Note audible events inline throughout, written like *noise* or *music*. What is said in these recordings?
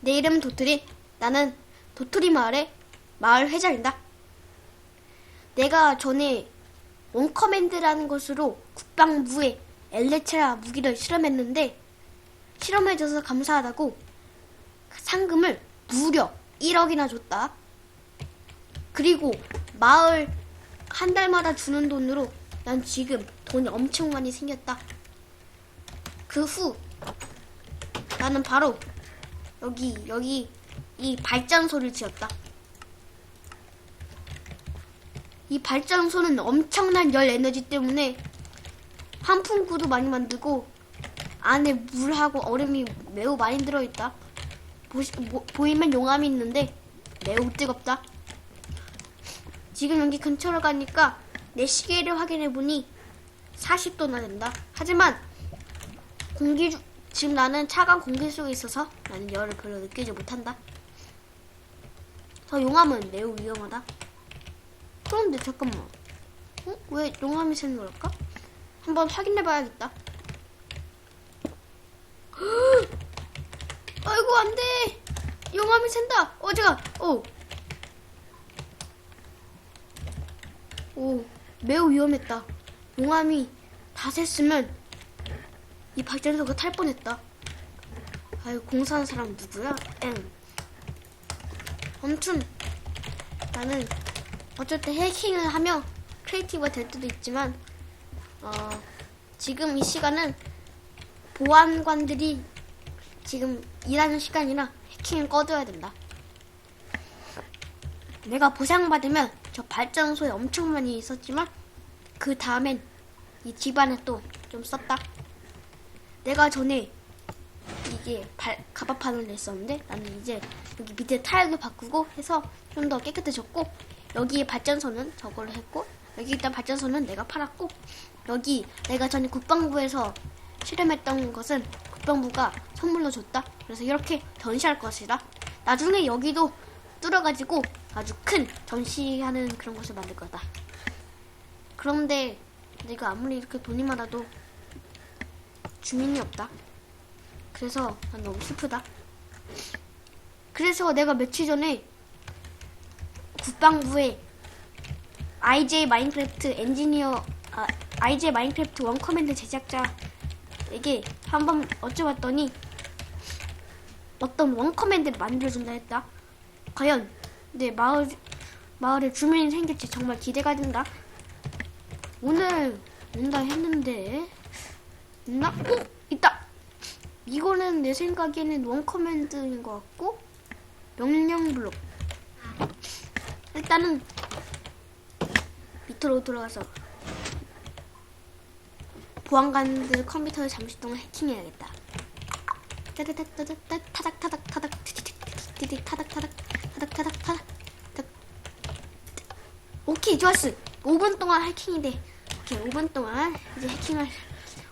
내 이름은 도토리. 나는 도토리 마을의 마을 회장이다. 내가 전에 원커맨드라는 것으로 국방부에 엘레트라 무기를 실험했는데 실험해줘서 감사하다고 상금을 무려 1억이나 줬다. 그리고 마을 한 달마다 주는 돈으로 난 지금 돈이 엄청 많이 생겼다. 그 후 나는 바로 여기 여기 이 발전소를 지었다. 이 발전소는 엄청난 열 에너지 때문에 환풍구도 많이 만들고 안에 물하고 얼음이 매우 많이 들어있다. 보시, 보, 보이면 용암이 있는데 매우 뜨겁다. 지금 여기 근처로 가니까 내 시계를 확인해 보니 40도나 된다. 하지만 공기 주- 지금 나는 차가운 공기 속에 있어서 나는 열을 별로 느끼지 못한다. 저 용암은 매우 위험하다. 그런데 잠깐만. 어? 왜 용암이 새는 걸까? 한번 확인해 봐야겠다. 아이고 안 돼. 용암이 샌다. 어 제가 어. 오 매우 위험했다. 용암이 다 샜으면 이 발전소가 탈 뻔했다. 아유 공사한 사람 누구야? 엥. 아무튼 나는 어쨌든 해킹을 하며 크리에이티브가 될 때도 있지만 어, 지금 이 시간은 보안관들이 지금 일하는 시간이라 해킹을 꺼둬야 된다. 내가 보상받으면 저 발전소에 엄청 많이 있었지만 그 다음엔 이 집안에 또 좀 썼다. 내가 전에 이게 발, 가바판을 냈었는데 나는 이제 여기 밑에 타일도 바꾸고 해서 좀 더 깨끗해졌고 여기 발전소는 저걸로 했고 여기 있던 발전소는 내가 팔았고 여기 내가 전에 국방부에서 실험했던 것은 국방부가 선물로 줬다. 그래서 이렇게 전시할 것이다. 나중에 여기도 뚫어가지고 아주 큰 전시하는 그런 곳을 만들 거다. 그런데 내가 아무리 이렇게 돈이 많아도 주민이 없다. 그래서 난 너무 슬프다. 그래서 내가 며칠 전에 국방부에 IJ 마인크래프트 엔지니어 아, IJ 마인크래프트 원 커맨드 제작자에게 한번 여쭤봤더니 어떤 원 커맨드를 만들어준다 했다. 과연 내 마을 마을에 주민이 생길지 정말 기대가 된다. 오늘 온다 했는데 있나? 어? 있다. 이거는 내 생각에는 원 커맨드인 것 같고 명령 블록. 일단은 밑으로 들어가서 보안관들 컴퓨터를 잠시 동안 해킹해야겠다. 따다다다다다 타닥 타닥 타닥 타닥 타닥 타닥 타닥. 오케이 좋았어. 5분 동안 해킹이 돼. 오케이 5분 동안 이제 해킹을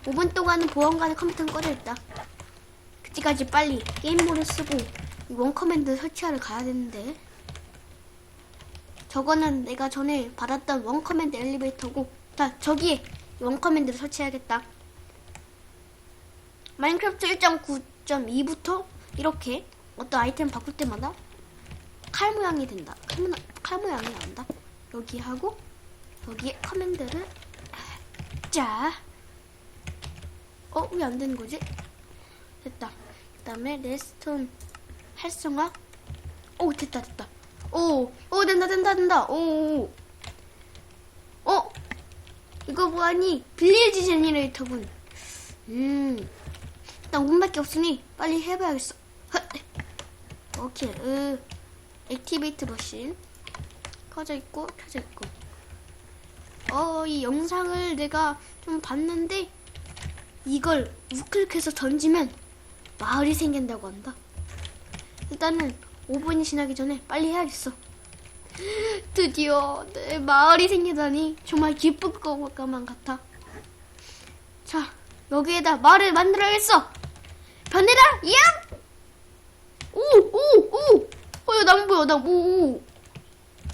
5분 동안은 보안관의 컴퓨터는 꺼져 있다. 그때까지 빨리 게임모를 쓰고 이 원커맨드 설치하러 가야 되는데. 저거는 내가 전에 받았던 원커맨드 엘리베이터고 자 저기에 원커맨드를 설치해야겠다. 마인크래프트 1.9.2부터 이렇게 어떤 아이템 바꿀 때마다 칼 모양이 된다. 칼, 모양- 칼 모양이 나온다. 여기 하고 여기에 커맨드를 자 어? 왜 안 되는 거지? 됐다. 그 다음에 레스톤 활성화. 오, 됐다, 됐다. 오, 오, 된다, 된다, 된다. 오, 오. 어? 이거 뭐하니? 빌리지 제니레이터군. 음. 일단 5분밖에 없으니 빨리 해봐야겠어. 헛. 오케이. 으. 액티베이트 머신. 꺼져 있고, 켜져 있고. 어, 이 영상을 내가 좀 봤는데, 이걸 우클릭해서 던지면 마을이 생긴다고 한다. 일단은 5분이 지나기 전에 빨리 해야겠어. *gasps* 드디어 내 마을이 생기다니 정말 기쁠 것만 같아. 자, 여기에다 마을을 만들어야겠어. 변해라, 야! 오, 오, 오! 어, 야, 나무 보여, 나무.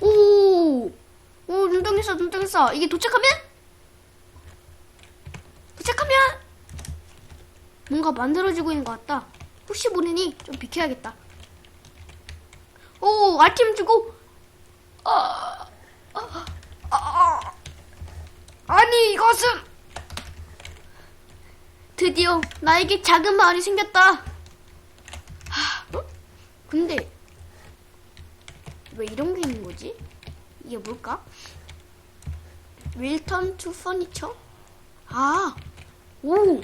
오, 오, 오, 눈덩이있어, 눈덩이있어. 이게 도착하면? 도착하면? 뭔가 만들어지고 있는 것 같다. 혹시 모르니 좀 비켜야겠다. 오, 아이템 주고. 아, 아, 아, 아니, 이것은. 드디어 나에게 작은 마을이 생겼다. 하, 어? 근데, 왜 이런 게 있는 거지? 이게 뭘까? 윌턴 투 퍼니처? 아, 오!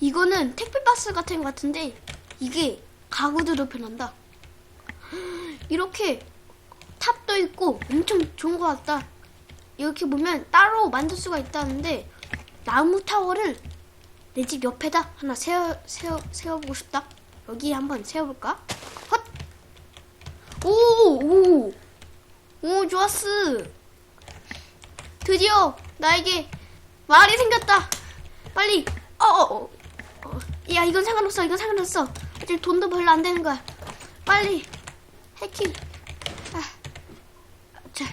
이거는 택배 박스 같은 것 같은데, 이게 가구들을 변한다. 이렇게 탑도 있고 엄청 좋은 것 같다. 이렇게 보면 따로 만들 수가 있다는데 나무 타워를 내 집 옆에다 하나 세워 세워 세워보고 싶다. 여기 한번 세워볼까? 헛. 오, 오, 오, 좋았어. 드디어 나에게 말이 생겼다. 빨리. 어, 어, 어. 어. 야, 이건 상관없어. 이건 상관없어. 아직 돈도 별로 안 되는 거야. 빨리. 해킹. 아. 자.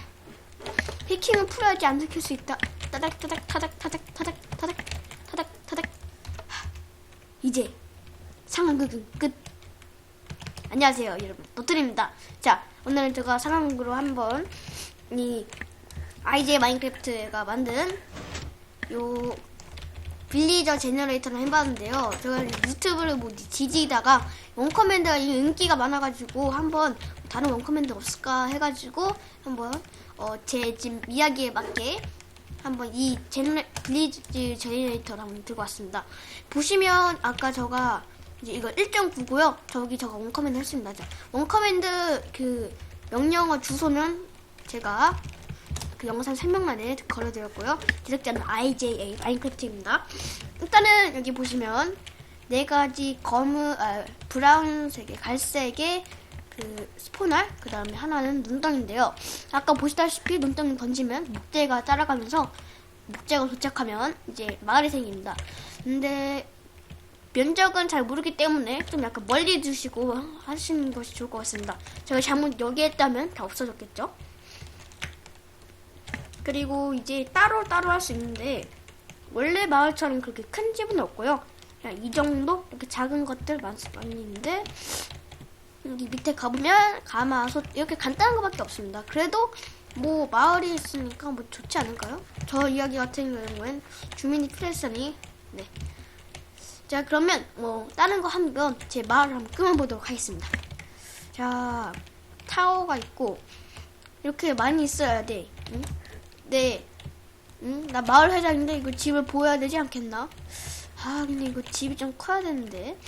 해킹을 풀어야지 안 들킬 수 있다. 따닥, 따닥, 타닥, 타닥, 타닥, 타닥, 타닥, 타닥. 하. 이제 상황극은 끝. 안녕하세요, 여러분. 노트입니다. 자, 오늘은 제가 상황극으로 한번 이 아이제 마인크래프트가 만든 요 빌리저 제너레이터를 해봤는데요. 제가 유튜브를 뭐 지지다가 원커맨드가 이 인기가 많아가지고 한번 다른 원커맨드 없을까 해가지고 한번 어, 제 지금 이야기에 맞게 한번 이 제너레, 빌리저 제너레이터를 한번 들고 왔습니다. 보시면 아까 저가 이제 이거 1.9고요. 저기 저가 원커맨드 했습니다. 자, 원커맨드 그 명령어 주소는 제가 그 영상 설명란에 걸어드렸고요. 제작자는 IJA 마인크래프트입니다. 일단은 여기 보시면 네 가지 검은 아, 브라운색의 갈색의 그 스포널 그 다음에 하나는 눈덩인데요. 아까 보시다시피 눈덩이 던지면 목재가 따라가면서 목재가 도착하면 이제 마을이 생깁니다. 근데 면적은 잘 모르기 때문에 좀 약간 멀리 두시고 하시는 것이 좋을 것 같습니다. 제가 잘못 여기 했다면 다 없어졌겠죠? 그리고 이제 따로 따로 할 수 있는데 원래 마을처럼 그렇게 큰 집은 없고요. 그냥 이 정도 이렇게 작은 것들 많, 많이 있는데 여기 밑에 가보면 가마솥 이렇게 간단한 것밖에 없습니다. 그래도 뭐 마을이 있으니까 뭐 좋지 않을까요? 저 이야기 같은 경우엔 주민이 필요했으니 네. 자 그러면 뭐 다른 거 하면 제 마을을 한번 꾸며보도록 하겠습니다. 자 타워가 있고 이렇게 많이 있어야 돼. 응? 네. 응? 나 마을 회장인데 이거 집을 보여야 되지 않겠나? 아, 근데 이거 집이 좀 커야 되는데.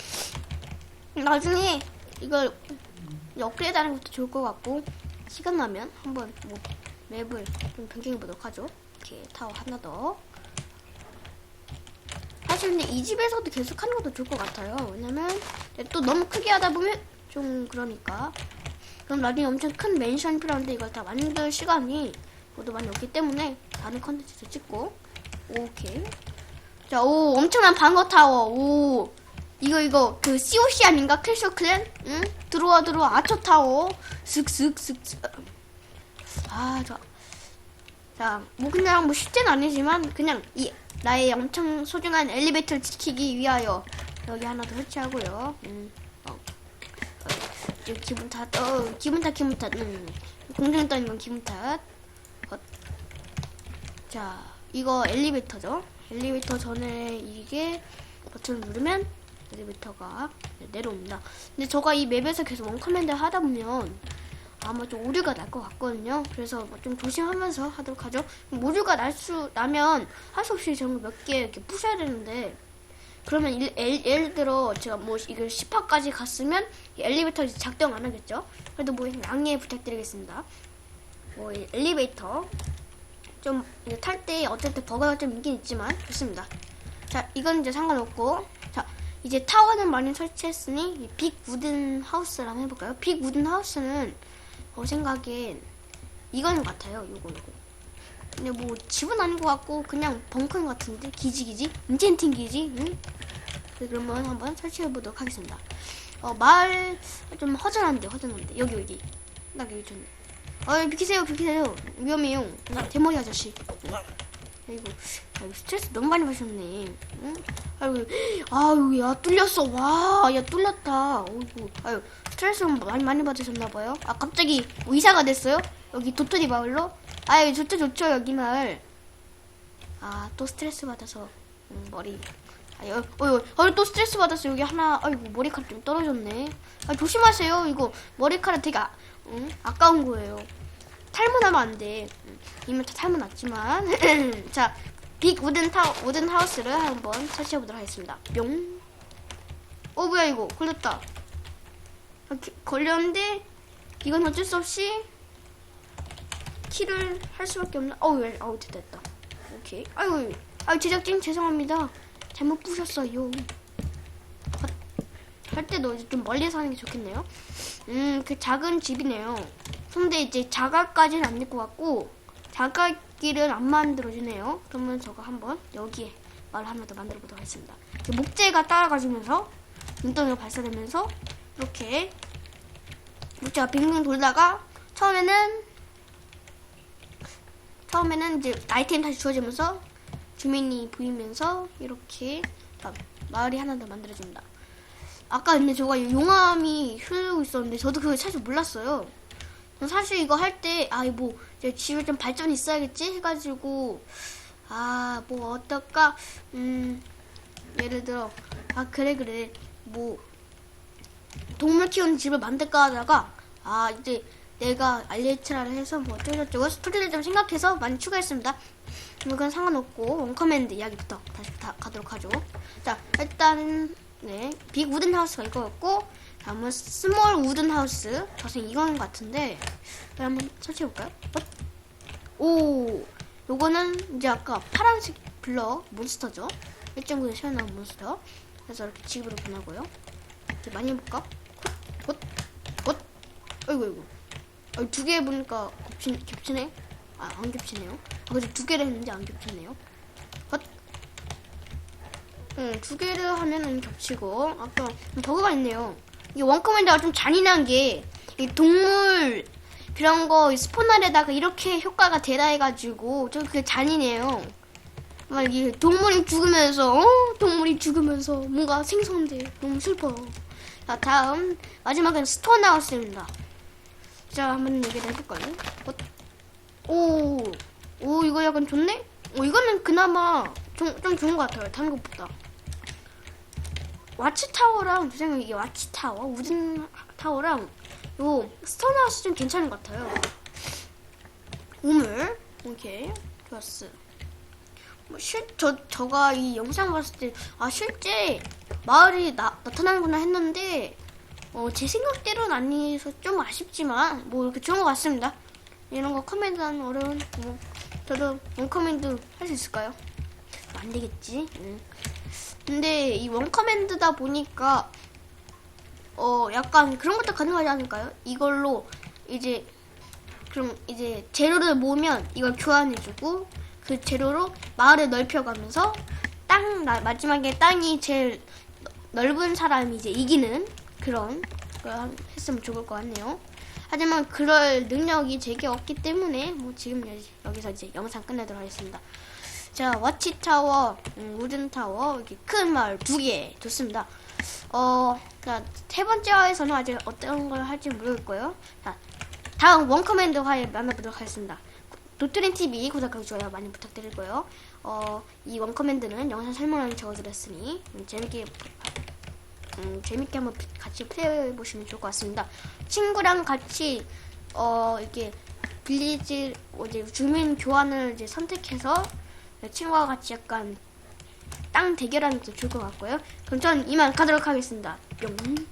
나중에 이걸 업그레이드 하는 것도 좋을 것 같고, 시간 나면 한번 뭐 맵을 좀 변경해 보도록 하죠. 이렇게 타워 하나 더. 사실 근데 이 집에서도 계속 하는 것도 좋을 것 같아요. 왜냐면 또 너무 크게 하다 보면 좀 그러니까. 그럼 나중에 엄청 큰 맨션이 필요한데 이걸 다 만들 시간이 모두 많이 없기 때문에 다른 컨텐츠도 찍고. 오케이. 자 오 엄청난 방어 타워. 오. 이거 이거 그 COC 아닌가? 클쇼 클랜 응? 들어와 들어와. 아처 타워. 슥슥슥 아자자뭐 그냥 뭐 쉽진 아니지만 그냥 이 나의 엄청 소중한 엘리베이터를 지키기 위하여 여기 하나 더 설치하고요. 음 어. 어, 저 기분 탓, 어, 기분 탓, 기분 탓, 음. 공중에 떠 있는 건 기분 탓. 헛. 자, 이거 엘리베이터죠. 엘리베이터 전에 이게 버튼을 누르면 엘리베이터가 내려옵니다. 근데 제가 이 맵에서 계속 원커맨드 하다 보면 아마 좀 오류가 날 것 같거든요. 그래서 뭐좀 조심하면서 하도록 하죠. 오류가 날 수 나면 할 수 없이 정말 몇 개 이렇게 부셔야 되는데 그러면 일- 엘- 예를 들어 제가 뭐 이걸 10화까지 갔으면 이 엘리베이터 작동 안 하겠죠. 그래도 뭐 양해 부탁드리겠습니다. 뭐이 엘리베이터 좀 탈 때 어쨌든 버거가 좀 있긴 있지만 좋습니다. 자 이건 이제 상관없고 자 이제 타워는 많이 설치했으니 이빅 우든 하우스를 한번 해볼까요? 빅 우든 하우스는 어 생각엔 이건 같아요. 요거 요거. 근데 뭐 집은 아닌 것 같고 그냥 벙커인 것 같은데 기지 기지 인젠팅 기지 응? 네, 그러면 한번 설치해 보도록 하겠습니다. 어 마을 좀 허전한데 허전한데 여기 여기 딱 여기 좋네. 어 비키세요 비키세요 위험해요 나 대머리 아저씨 아이고, 아이고 스트레스 너무 많이 받으셨네. 응? 아이고, 아유, 야 뚫렸어. 와, 야 뚫렸다. 아이고, 아유 스트레스 많이 많이 받으셨나봐요. 아 갑자기 의사가 됐어요? 여기 도토리 마을로? 아유 좋죠 좋죠 여기 마을. 아 또 스트레스 받아서 음, 머리. 아유, 어유, 어유 또 스트레스 받았어 여기 하나. 아이고 머리카락 좀 떨어졌네. 아 조심하세요. 이거 머리카락 되게 아, 응? 아까운 거예요. 탈모나면 안 돼. 음, 이미 다 탈모 났지만. *laughs* 자, 빅 우든 타 우든 하우스를 한번 설치해 보도록 하겠습니다. 뿅. 어 뭐야 이거 걸렸다. 아, 기- 걸렸는데 이건 어쩔 수 없이 키를 할 수밖에 없나? 어우 왜? 아우 됐다 됐다. 오케이. 아유, 아유 제작진 죄송합니다. 잘못 부셨어요. 할 때도 이제 좀 멀리서 하는 게 좋겠네요. 음, 그 작은 집이네요. 근데 이제 자가까지는 안 될 것 같고 자가길은 안 만들어주네요. 그러면 저가 한번 여기에 마을 하나 더 만들어 보도록 하겠습니다. 목재가 따라가주면서 눈덩이가 발사되면서 이렇게 목재가 빙빙 돌다가 처음에는 처음에는 이제 아이템 다시 주어지면서 주민이 보이면서 이렇게 자, 마을이 하나 더 만들어집니다. 아까 근데 저가 용암이 흐르고 있었는데 저도 그걸 사실 몰랐어요. 전 사실 이거 할 때, 아, 뭐, 이제 집에 좀 발전이 있어야겠지? 해가지고, 아, 뭐, 어떨까? 음, 예를 들어, 아, 그래, 그래. 뭐, 동물 키우는 집을 만들까 하다가, 아, 이제 내가 알리트라를 해서 뭐, 어쩌고저쩌고 스토리를 좀 생각해서 많이 추가했습니다. 뭐, 그건 상관없고, 원커맨드 이야기부터 다시 다 가도록 하죠. 자, 일단, 네, 빅 우든 하우스가 이거였고, 다음은 스몰 우든 하우스. 저생 이건 같은데, 이걸 한번 설치해 볼까요? 어? 오, 요거는 이제 아까 파란색 블럭 몬스터죠. 1.9에 새어 나온 몬스터. 그래서 이렇게 집으로 변하고요. 이제 많이 해볼까? 곧, 곧, 어이구, 어이구. 어, 두개 보니까 겹치, 겹치네? 아, 안 겹치네요. 아, 그래서 두 개를 했는데 안 겹쳤네요. 헛. 응, 두 개를 하면은 겹치고, 아까 버그가 있네요. 이게 원커맨드가 좀 잔인한 게, 이 동물, 그런 거 스포너에다가 이렇게 효과가 되다 해가지고, 좀 그게 잔인해요. 막 이게 동물이 죽으면서, 어? 동물이 죽으면서 뭔가 생성돼. 너무 슬퍼. 자, 다음, 마지막은 스톤하우스입니다. 자, 한번 얘기를 해볼까요? 어? 오, 오, 이거 약간 좋네? 오, 이거는 그나마 좀, 좀 좋은 것 같아요. 다른 것보다. 와치타워랑, 제 생각에 이게 와치타워, 우든 타워랑 요 스톤하우스 좀 괜찮은 것 같아요. 우물, 오케이, 좋았어. 뭐 실, 저, 저가 이 영상 봤을 때, 아, 실제 마을이 나, 나타나는구나 했는데, 어, 제 생각대로는 아니어서 좀 아쉽지만, 뭐, 이렇게 좋은 것 같습니다. 이런 거 커맨드 하는 어려운, 뭐, 저도 원 커맨드 할 수 있을까요? 안 되겠지. 응. 근데 이 원 커맨드다 보니까, 어, 약간 그런 것도 가능하지 않을까요? 이걸로 이제, 그럼 이제 재료를 모으면 이걸 교환해주고, 그 재료로 마을을 넓혀가면서, 땅, 나- 마지막에 땅이 제일 넓은 사람이 이제 이기는 그런 걸 한- 했으면 좋을 것 같네요. 하지만 그럴 능력이 제게 없기 때문에 뭐 지금 여- 여기서 이제 영상 끝내도록 하겠습니다. 자, 와치타워, 음, 우든 타워, 이렇게 큰 마을 두 개 좋습니다. 어, 자, 세 번째 화에서는 아직 어떤 걸 할지 모르겠고요. 자, 다음 원커맨드 화에 만나보도록 하겠습니다. 도트린 TV 구독하기 좋아요 많이 부탁드리고요. 어, 이 원커맨드는 영상 설명란에 적어드렸으니 음, 재밌게 음, 재밌게 한번 피- 같이 플레이해 보시면 좋을 것 같습니다. 친구랑 같이 어 이렇게 빌리지 어, 이제 주민 교환을 이제 선택해서 친구와 같이 약간 땅 대결하는 것도 좋을 것 같고요. 그럼 전 이만 가도록 하겠습니다. 뿅.